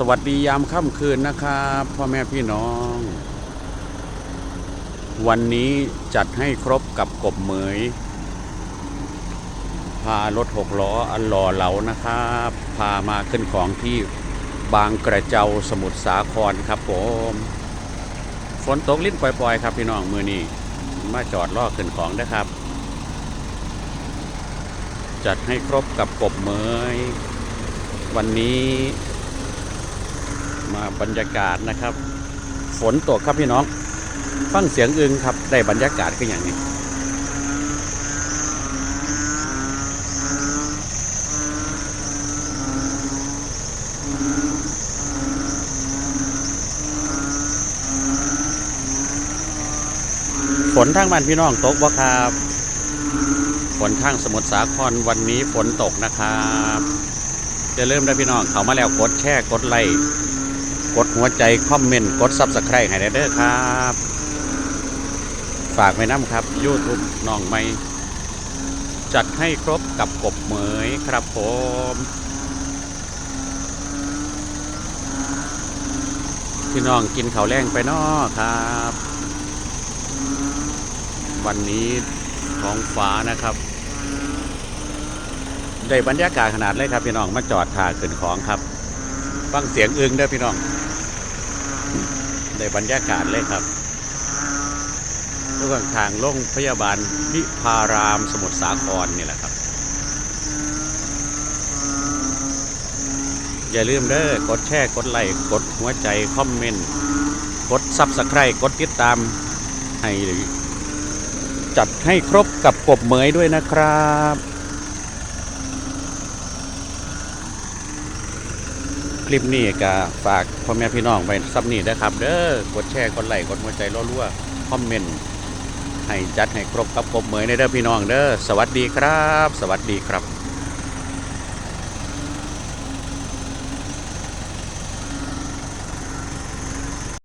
สวัสดียามค่ำคืนนะครับพ่อแม่พี่น้อง วันนี้จัดให้ครบกับกบเหมย พารถหกล้ออันหล่อเหลานะครับ พามาขึ้นของที่บางกระเจ้าสมุทรสาครครับผมฝนตกลิ้นปล่อยๆ ครับพี่น้องมือนี้มาจอดล่อขึ้นของนะครับ จัดให้ครบกับกบเหมย วันนี้ มาบรรยากาศนะครับ ฝนตกครับพี่น้อง ฟังเสียงอึงครับ ได้บรรยากาศก็อย่างนี้ฝนทางบ้านพี่น้องตกบ่ครับ ฝนทางสมุทรสาครวันนี้ฝนตกนะครับจะเริ่มได้พี่น้องเขามาแล้วกดแชร์กดไลค์ กดหัวใจ คอมเมนต์ กดซับสไครต์ให้ได้เด้อครับ ฝากไว้น้ำครับ YouTube น้องไม่จัดให้ครบกับกบเหมยครับผมพี่น้องกินข้าวแรงไปนอครับ วันนี้ท้องฟ้านะครับ ได้บรรยากาศขนาดเลยครับพี่น้องมาจอดทาขึ้นของครับ ฟังเสียงอึงเด้อพี่น้อง ได้บรรยากาศเลยครับระหว่างทางลงพยาบาลวิพารามสมุทรสาครนี่แหละครับ อย่าลืมเด้อกดแชร์กดไลค์กดหัวใจ คอมเมนต์ กดซับสไครต์กดติดตามให้จัดให้ครบกับกบเหมยด้วยนะครับ คลิปนี้ก็ฝากพ่อแม่พี่น้องไว้ซับนี่นะครับ เด้อกดแชร์กดไลค์กดหัวใจรัวๆคอมเมนต์ให้จัดให้ครบครับกบเหมยในเด้อพี่น้องเด้อสวัสดีครับ สวัสดีครับ